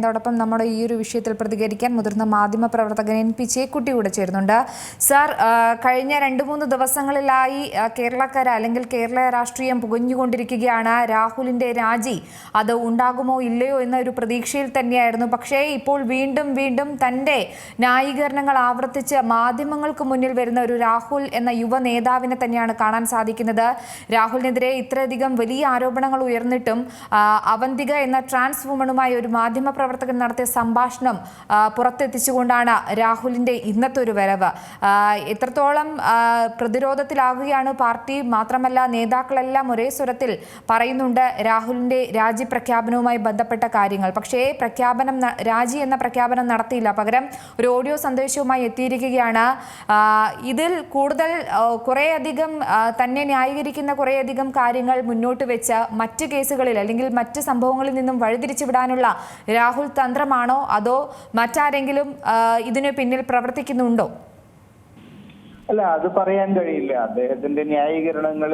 അതോടൊപ്പം നമ്മുടെ ഈ ഒരു വിഷയത്തിൽ പ്രതികരിക്കാൻ മുതിർന്ന മാധ്യമ പ്രവർത്തകൻ എൻ പി ചേക്കുട്ടി കൂടെ ചേരുന്നുണ്ട്. സാർ കഴിഞ്ഞ രണ്ട് മൂന്ന് ദിവസങ്ങളിലായി കേരളക്കര അല്ലെങ്കിൽ കേരള രാഷ്ട്രീയം പുകഞ്ഞുകൊണ്ടിരിക്കുകയാണ്. രാഹുലിന്റെ രാജി അത് ഉണ്ടാകുമോ ഇല്ലയോ എന്ന ഒരു പ്രതീക്ഷയിൽ തന്നെയായിരുന്നു. പക്ഷേ ഇപ്പോൾ വീണ്ടും വീണ്ടും തന്റെ ന്യായീകരണങ്ങൾ ആവർത്തിച്ച് മാധ്യമങ്ങൾക്ക് മുന്നിൽ വരുന്ന ഒരു രാഹുൽ എന്ന യുവ നേതാവിനെ തന്നെയാണ് കാണാൻ സാധിക്കുന്നത്. രാഹുലിനെതിരെ ഇത്രയധികം വലിയ ആരോപണങ്ങൾ ഉയർന്നിട്ടും അവന്തിക എന്ന ട്രാൻസ് വുമണുമായി ഒരു മാധ്യമ പ്രവർത്തകൻ നടത്തിയ സംഭാഷണം പുറത്തെത്തിച്ചുകൊണ്ടാണ് രാഹുലിന്റെ ഇന്നത്തെ ഒരു വരവ് എത്രത്തോളം പ്രതിരോധത്തിലാകുകയാണ് പാർട്ടി മാത്രമല്ല നേതാക്കളെല്ലാം ഒരേ സ്വരത്തിൽ പറയുന്നുണ്ട് രാഹുലിന്റെ രാജി പ്രഖ്യാപനവുമായി ബന്ധപ്പെട്ട കാര്യങ്ങൾ. പക്ഷേ പ്രഖ്യാപനം രാജി എന്ന പ്രഖ്യാപനം നടത്തിയില്ല. പകരം ഒരു ഓഡിയോ സന്ദേശവുമായി എത്തിയിരിക്കുകയാണ്. ഇതിൽ കൂടുതൽ കുറേയധികം തന്നെ ന്യായീകരിക്കുന്ന കുറേയധികം കാര്യങ്ങൾ മുന്നോട്ട് വെച്ച് മറ്റ് കേസുകളിൽ അല്ലെങ്കിൽ മറ്റ് സംഭവങ്ങളിൽ നിന്നും വഴിതിരിച്ചു വിടാനുള്ള രാഹുൽ തന്ത്രമാണോ? അതോ മറ്റാരെങ്കിലും ഇതിനു പിന്നിൽ പ്രവർത്തിക്കുന്നുണ്ടോ? അല്ല അത് പറയാൻ കഴിയില്ല. അദ്ദേഹത്തിന്റെ ന്യായീകരണങ്ങൾ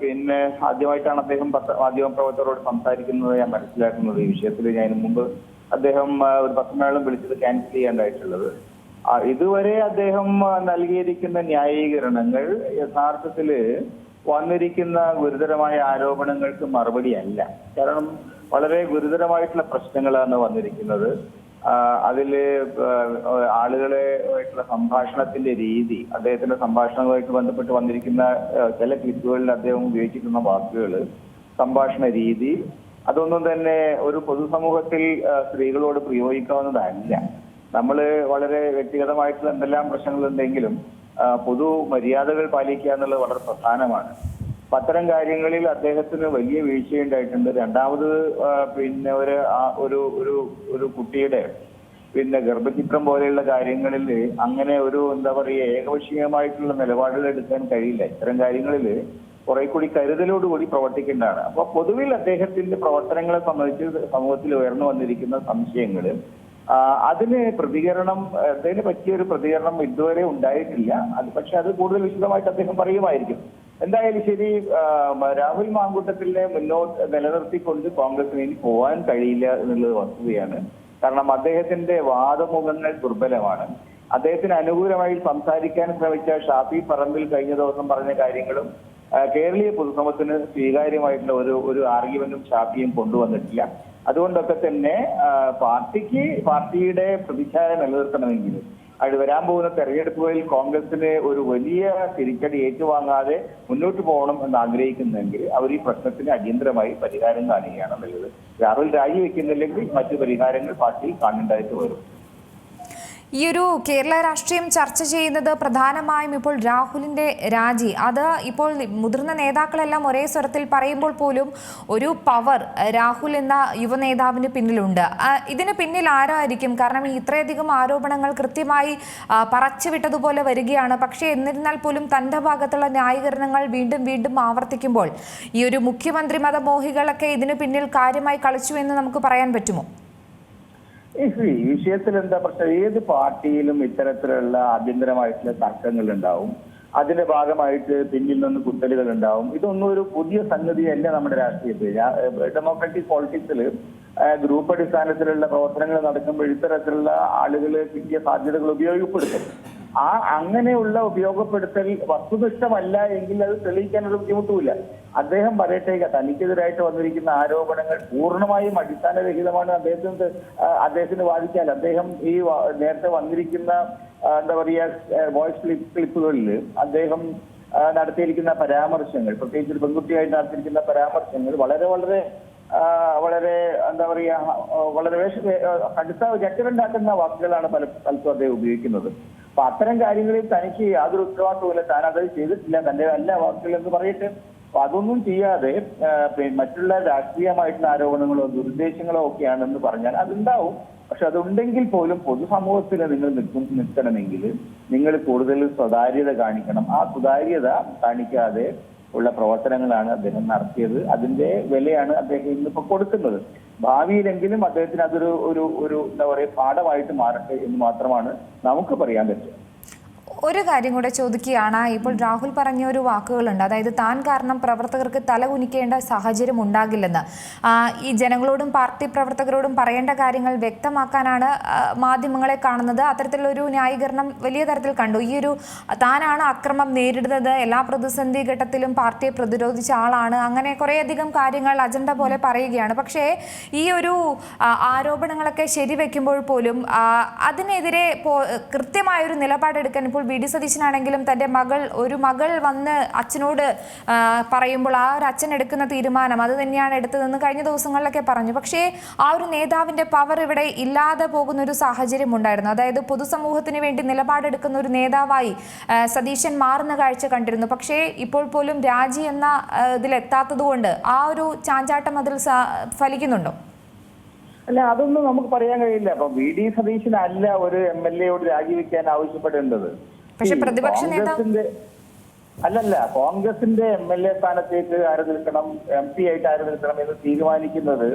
പിന്നെ ആദ്യമായിട്ടാണ് അദ്ദേഹം പത്ര- മാധ്യമ പ്രവർത്തകരോട് സംസാരിക്കുന്നത്. ഞാൻ മനസ്സിലാക്കുന്നത് ഈ വിഷയത്തിൽ ഞാൻ മുമ്പ് അദ്ദേഹം ഒരു പത്രമേളം വിളിച്ചത് ക്യാൻസൽ ചെയ്യാണ്ടായിട്ടുള്ളത്. ഇതുവരെ അദ്ദേഹം നൽകിയിരിക്കുന്ന ന്യായീകരണങ്ങൾ യഥാർത്ഥത്തിൽ വന്നിരിക്കുന്ന ഗുരുതരമായ ആരോപണങ്ങൾക്ക് മറുപടിയല്ല കാരണം വളരെ ഗുരുതരമായിട്ടുള്ള പ്രശ്നങ്ങളാണ് വന്നിരിക്കുന്നത്. അതിൽ ആളുകളെ ആയിട്ടുള്ള സംഭാഷണത്തിന്റെ രീതി അദ്ദേഹത്തിന്റെ സംഭാഷണവുമായിട്ട് ബന്ധപ്പെട്ട് വന്നിരിക്കുന്ന ചില ക്ലിപ്പുകളിൽ അദ്ദേഹം ഉപയോഗിച്ചിരുന്ന വാക്കുകൾ സംഭാഷണ രീതി അതൊന്നും തന്നെ ഒരു പൊതുസമൂഹത്തിൽ സ്ത്രീകളോട് പ്രയോഗിക്കാവുന്നതല്ല. നമ്മൾ വളരെ വ്യക്തിഗതമായിട്ടുള്ള എന്തെല്ലാം പ്രശ്നങ്ങളുണ്ടെങ്കിലും പൊതു മര്യാദകൾ പാലിക്കുക എന്നുള്ളത് വളരെ പ്രധാനമാണ്. അത്തരം കാര്യങ്ങളിൽ അദ്ദേഹത്തിന് വലിയ വീഴ്ചയുണ്ടായിട്ടുണ്ട്. രണ്ടാമത് പിന്നെ ഒരു ഒരു ഒരു ഒരു കുട്ടിയുടെ പിന്നെ ഗർഭചിത്രം പോലെയുള്ള കാര്യങ്ങളിൽ അങ്ങനെ ഒരു എന്താ പറയുക ഏകപക്ഷീയമായിട്ടുള്ള നിലപാടുകൾ എടുക്കാൻ കഴിയില്ല. ഇത്തരം കാര്യങ്ങളിൽ കുറെ കൂടി കരുതലോടുകൂടി പ്രവർത്തിക്കേണ്ടതാണ്. അപ്പൊ പൊതുവിൽ അദ്ദേഹത്തിന്റെ പ്രവർത്തനങ്ങളെ സംബന്ധിച്ച് സമൂഹത്തിൽ ഉയർന്നു വന്നിരിക്കുന്ന സംശയങ്ങൾ അതിന് പ്രതികരണം അതിന് പറ്റിയ ഒരു പ്രതികരണം ഇതുവരെ ഉണ്ടായിട്ടില്ല. അത് പക്ഷെ അത് കൂടുതൽ വിശദമായിട്ട് അദ്ദേഹം പറയുമായിരിക്കും. എന്തായാലും ശരി രാഹുൽ മാങ്കൂട്ടത്തിലെ മുന്നോട്ട് നിലനിർത്തിക്കൊണ്ട് കോൺഗ്രസിന് ഇനി പോകാൻ കഴിയില്ല എന്നുള്ളത് വസ്തുതയാണ്. കാരണം അദ്ദേഹത്തിന്റെ വാദമുഖങ്ങൾ ദുർബലമാണ്. അദ്ദേഹത്തിന് അനുകൂലമായി സംസാരിക്കാൻ ശ്രമിച്ച ഷാഫി പറമ്പിൽ കഴിഞ്ഞ ദിവസം പറഞ്ഞ കാര്യങ്ങളും കേരളീയ പൊതുസമൂഹത്തിന് സ്വീകാര്യമായിട്ടുള്ള ഒരു ഒരു ആർഗ്യുമെന്റും ഷാഫിയും കൊണ്ടുവന്നിട്ടില്ല. അതുകൊണ്ടൊക്കെ തന്നെ പാർട്ടിക്ക് പാർട്ടിയുടെ പ്രതിച്ഛായ നിലനിർത്തണമെങ്കിൽ അത് വരാൻ പോകുന്ന തെരഞ്ഞെടുപ്പുകളിൽ കോൺഗ്രസിന് ഒരു വലിയ തിരിച്ചടി ഏറ്റുവാങ്ങാതെ മുന്നോട്ട് പോകണം എന്ന് ആഗ്രഹിക്കുന്നെങ്കിൽ അവർ ഈ പ്രശ്നത്തിന് അടിയന്തരമായി പരിഹാരം കാണുകയാണ് രാഹുൽ രാജിവെക്കുന്നില്ലെങ്കിൽ മറ്റു പരിഹാരങ്ങൾ പാർട്ടിയിൽ കാണേണ്ടതായിട്ട് വരും. ഈ ഒരു കേരള രാഷ്ട്രീയം ചർച്ച ചെയ്യുന്നത് പ്രധാനമായും ഇപ്പോൾ രാഹുലിന്റെ രാജി. അത് ഇപ്പോൾ മുതിർന്ന നേതാക്കളെല്ലാം ഒരേ സ്വരത്തിൽ പറയുമ്പോൾ പോലും ഒരു പവർ രാഹുൽ എന്ന യുവ നേതാവിന് പിന്നിലുണ്ട് ഇതിന് പിന്നിൽ ആരായിരിക്കും? കാരണം ഇത്രയധികം ആരോപണങ്ങൾ കൃത്യമായി പറച്ചുവിട്ടതുപോലെ വരികയാണ്. പക്ഷേ എന്നിരുന്നാൽ പോലും തന്റെ ഭാഗത്തുള്ള ന്യായീകരണങ്ങൾ വീണ്ടും വീണ്ടും ആവർത്തിക്കുമ്പോൾ ഈ ഒരു മുഖ്യമന്ത്രി മതമോഹികളൊക്കെ ഇതിന് പിന്നിൽ കാര്യമായി കളിച്ചു എന്ന് നമുക്ക് പറയാൻ പറ്റുമോ? ഈ വിഷയത്തിൽ എന്താ പ്രശ്നം? ഏത് പാർട്ടിയിലും ഇത്തരത്തിലുള്ള ആഭ്യന്തരമായിട്ടുള്ള തർക്കങ്ങൾ ഉണ്ടാവും അതിന്റെ ഭാഗമായിട്ട് പിന്നിൽ നിന്ന് കുത്തലുകൾ ഉണ്ടാവും ഇതൊന്നും ഒരു പുതിയ സംഗതിയല്ല നമ്മുടെ രാഷ്ട്രീയത്തിൽ. ഡെമോക്രാറ്റിക് പോളിറ്റിക്സിൽ ഗ്രൂപ്പ് അടിസ്ഥാനത്തിലുള്ള പ്രവർത്തനങ്ങൾ നടക്കുമ്പോൾ ഇത്തരത്തിലുള്ള ആളുകൾ കിട്ടിയ സാധ്യതകൾ ഉപയോഗപ്പെടുത്തും. ആ അങ്ങനെയുള്ള ഉപയോഗപ്പെടുത്തൽ വസ്തുനിഷ്ഠമല്ല എങ്കിൽ അത് തെളിയിക്കാനൊരു ബുദ്ധിമുട്ടുമില്ല. അദ്ദേഹം പറയട്ടെ തനിക്കെതിരായിട്ട് വന്നിരിക്കുന്ന ആരോപണങ്ങൾ പൂർണമായും അടിസ്ഥാനരഹിതമാണ്. അദ്ദേഹത്തിന് അദ്ദേഹത്തിന് വാദിച്ചാൽ അദ്ദേഹം ഈ നേരത്തെ വന്നിരിക്കുന്ന എന്താ പറയുക വോയിസ് ക്ലിപ്പ് ക്ലിപ്പുകളിൽ അദ്ദേഹം നടത്തിയിരിക്കുന്ന പരാമർശങ്ങൾ പ്രത്യേകിച്ച് ഒരു പെൺകുട്ടിയായിട്ട് നടത്തിയിരിക്കുന്ന പരാമർശങ്ങൾ വളരെ വളരെ വളരെ എന്താ പറയുക വളരെ വേഷ കടുത്ത ഞെട്ടലുണ്ടാക്കുന്ന വാക്കുകളാണ് പല സ്ഥലത്തും അദ്ദേഹം ഉപയോഗിക്കുന്നത്. അപ്പൊ അത്തരം കാര്യങ്ങളിൽ തനിക്ക് യാതൊരു ഉത്തരവാദിത്വമില്ല താൻ അത് ചെയ്തിട്ടില്ല. തന്റെ നല്ല വാക്കുകൾ എന്ന് പറയട്ടെ. അപ്പൊ അതൊന്നും ചെയ്യാതെ മറ്റുള്ള രാഷ്ട്രീയമായിട്ടുള്ള ആരോപണങ്ങളോ ദുരുദ്ദേശങ്ങളോ ഒക്കെയാണെന്ന് പറഞ്ഞാൽ അതുണ്ടാവും. പക്ഷെ അതുണ്ടെങ്കിൽ പോലും പൊതുസമൂഹത്തിൽ നിങ്ങൾ നിൽക്കും നിൽക്കണമെങ്കിൽ നിങ്ങൾ കൂടുതൽ സ്വതാര്യത കാണിക്കണം. ആ സുതാര്യത കാണിക്കാതെ ഉള്ള പ്രവർത്തനങ്ങളാണ് അദ്ദേഹം നടത്തിയത്. അതിന്റെ വിലയാണ് അദ്ദേഹം ഇന്നിപ്പോ കൊടുക്കുന്നത്. ഭാവിയിലെങ്കിലും അദ്ദേഹത്തിന് അതൊരു ഒരു ഒരു എന്താ പറയുക പാഠമായിട്ട് മാറട്ടെ എന്ന് മാത്രമാണ് നമുക്ക് പറയാൻ പറ്റുക. ഒരു കാര്യം കൂടെ ചോദിക്കുകയാണ്. ഇപ്പോൾ രാഹുൽ പറഞ്ഞ ഒരു വാക്കുകളുണ്ട്. അതായത് താൻ കാരണം പ്രവർത്തകർക്ക് തല കുനിക്കേണ്ട സാഹചര്യം ഉണ്ടാകില്ലെന്ന്. ഈ ജനങ്ങളോടും പാർട്ടി പ്രവർത്തകരോടും പറയേണ്ട കാര്യങ്ങൾ വ്യക്തമാക്കാനാണ് മാധ്യമങ്ങളെ കാണുന്നത്. അത്തരത്തിലൊരു ന്യായീകരണം വലിയ തരത്തിൽ കണ്ടു. ഈ ഒരു താനാണ് അക്രമം നേരിടുന്നത്. എല്ലാ പ്രതിസന്ധി ഘട്ടത്തിലും പാർട്ടിയെ പ്രതിരോധിച്ച ആളാണ്. അങ്ങനെ കുറേയധികം കാര്യങ്ങൾ അജണ്ട പോലെ പറയുകയാണ്. പക്ഷേ ഈ ഒരു ആരോപണങ്ങളൊക്കെ ശരിവെക്കുമ്പോൾ പോലും അതിനെതിരെ കൃത്യമായൊരു നിലപാടെടുക്കാൻ ഇപ്പോൾ വി ഡി സതീശനാണെങ്കിലും തന്റെ മകൾ ഒരു മകൾ വന്ന് അച്ഛനോട് പറയുമ്പോൾ ആ ഒരു അച്ഛൻ എടുക്കുന്ന തീരുമാനം അത് തന്നെയാണ് എടുത്തതെന്ന് കഴിഞ്ഞ ദിവസങ്ങളിലൊക്കെ പറഞ്ഞു. പക്ഷേ ആ ഒരു നേതാവിന്റെ പവർ ഇവിടെ ഇല്ലാതെ പോകുന്ന ഒരു സാഹചര്യം ഉണ്ടായിരുന്നു. അതായത് പൊതുസമൂഹത്തിന് വേണ്ടി നിലപാടെടുക്കുന്ന ഒരു നേതാവായി സതീശൻ മാറുന്ന കാഴ്ച കണ്ടിരുന്നു. പക്ഷേ ഇപ്പോൾ പോലും രാജി എന്ന ആ, ഇതിലെത്താത്തത് കൊണ്ട് ആ ഒരു ചാഞ്ചാട്ടം അതിൽ ഫലിക്കുന്നുണ്ടോ? അല്ല അതൊന്നും നമുക്ക് പറയാൻ കഴിയില്ല. അപ്പൊ വി ഡി സതീശനല്ല ഒരു എം എൽ എയോട് രാജിവെക്കാൻ ആവശ്യപ്പെടേണ്ടത്. പക്ഷെ പ്രതിപക്ഷ നേതാവ്- അല്ലല്ല കോൺഗ്രസിന്റെ എം എൽ എ സ്ഥാനത്തേക്ക് ആര് നിൽക്കണം എം പി ആയിട്ട് ആര് നിൽക്കണം എന്ന് തീരുമാനിക്കുന്നത്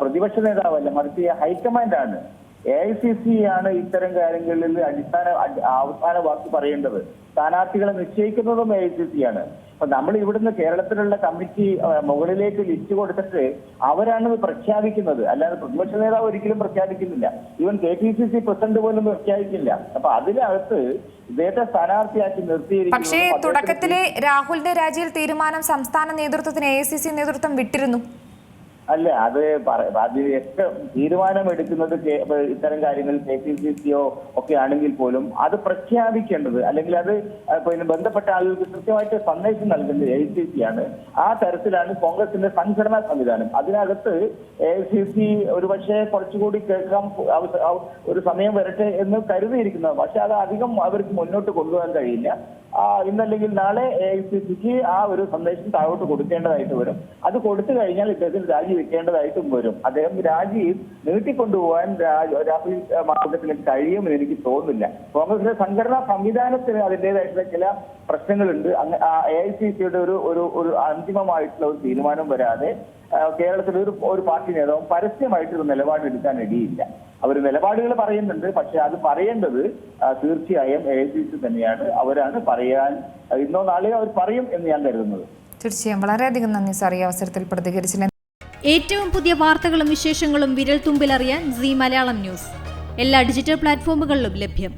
പ്രതിപക്ഷ നേതാവല്ല മറിച്ച് ഹൈക്കമാൻഡ് ആണ്. എ ഐ സി സി ആണ് ഇത്തരം കാര്യങ്ങളിൽ അടിസ്ഥാന അടി- അവസാന വാക്ക് പറയേണ്ടത്. സ്ഥാനാർത്ഥികളെ നിശ്ചയിക്കുന്നതും എ ഐ സി സി ആണ്. അപ്പൊ നമ്മൾ ഇവിടുന്ന് കേരളത്തിലുള്ള കമ്മിറ്റി മുകളിലേക്ക് ലിസ്റ്റ് കൊടുത്തിട്ട് അവരാണ് പ്രഖ്യാപിക്കുന്നത്. അല്ലാതെ പ്രതിപക്ഷ നേതാവ് ഒരിക്കലും പ്രഖ്യാപിക്കുന്നില്ല. Even K P C C president പോലും പ്രഖ്യാപിക്കില്ല അപ്പൊ അതിനകത്ത് ഇദ്ദേഹത്തെ സ്ഥാനാർത്ഥിയാക്കി പക്ഷേ നിർത്തിയിരിക്കുന്നു തുടക്കത്തിലെ രാഹുലിന്റെ രാജിയിൽ തീരുമാനം സംസ്ഥാന നേതൃത്വത്തിന് എ നേതൃത്വം വിട്ടിരുന്നു. അല്ല അത് എടുക്കുന്നത് തീരുമാനമെടുക്കുന്നത് ഇത്തരം കാര്യങ്ങൾ കെ പി സി സിയോ ഒക്കെ ആണെങ്കിൽ പോലും അത് പ്രഖ്യാപിക്കേണ്ടത് അല്ലെങ്കിൽ അത് പിന്നെ ബന്ധപ്പെട്ട ആളുകൾക്ക് കൃത്യമായിട്ട് സന്ദേശം നൽകുന്നത് എ സി സി ആണ്. ആ തരത്തിലാണ് കോൺഗ്രസിന്റെ സംഘടനാ സംവിധാനം. അതിനകത്ത് എ സി സി ഒരുപക്ഷെ കുറച്ചുകൂടി കേൾക്കാൻ ഒരു സമയം വരട്ടെ എന്ന് കരുതിയിരിക്കുന്നത് പക്ഷെ അത് അധികം അവർക്ക് മുന്നോട്ട് കൊണ്ടുപോകാൻ കഴിയില്ല. ഇന്നല്ലെങ്കിൽ നാളെ എ ഐ സി സിക്ക് ആ ഒരു സന്ദേശം താഴോട്ട് കൊടുക്കേണ്ടതായിട്ട് വരും. അത് കൊടുത്തു കഴിഞ്ഞാൽ ഇദ്ദേഹത്തിന് രാജി വെക്കേണ്ടതായിട്ടും വരും. അദ്ദേഹം രാജി നീട്ടിക്കൊണ്ടുപോകാൻ രാഹുൽ മാർഗത്തിന് കഴിയുമെന്ന് എനിക്ക് തോന്നുന്നില്ല. കോൺഗ്രസിന്റെ സംഘടനാ സംവിധാനത്തിന് അതിന്റെതായിട്ടുള്ള ചില പ്രശ്നങ്ങളുണ്ട്. എ ഐ സി സിയുടെ ഒരു ഒരു അന്തിമമായിട്ടുള്ള ഒരു തീരുമാനം വരാതെ കേരളത്തിലെ ഒരു ഒരു പാർട്ടി നേതാവും പരസ്യമായിട്ട് ഒരു നിലപാടെടുക്കാൻ ഇടയില്ല. അവർ നിലപാടുകൾ പറയുന്നുണ്ട്. പക്ഷെ അത് പറയേണ്ടത് തീർച്ചയായും എ ഐ സി സി തന്നെയാണ്. അവരാണ് പറയാൻ ഇന്നോ നാളെയോ അവർ പറയും എന്ന് ഞാൻ കരുതുന്നത്. തീർച്ചയായും. വളരെയധികം നന്ദി സാർ ഈ അവസരത്തിൽ പ്രതികരിച്ചില്ല ഏറ്റവും പുതിയ വാർത്തകളും വിശേഷങ്ങളും വിരൽ തുമ്പിലറിയാൻ സി മലയാളം ന്യൂസ്. എല്ലാ ഡിജിറ്റൽ പ്ലാറ്റ്ഫോമുകളിലും ലഭ്യം.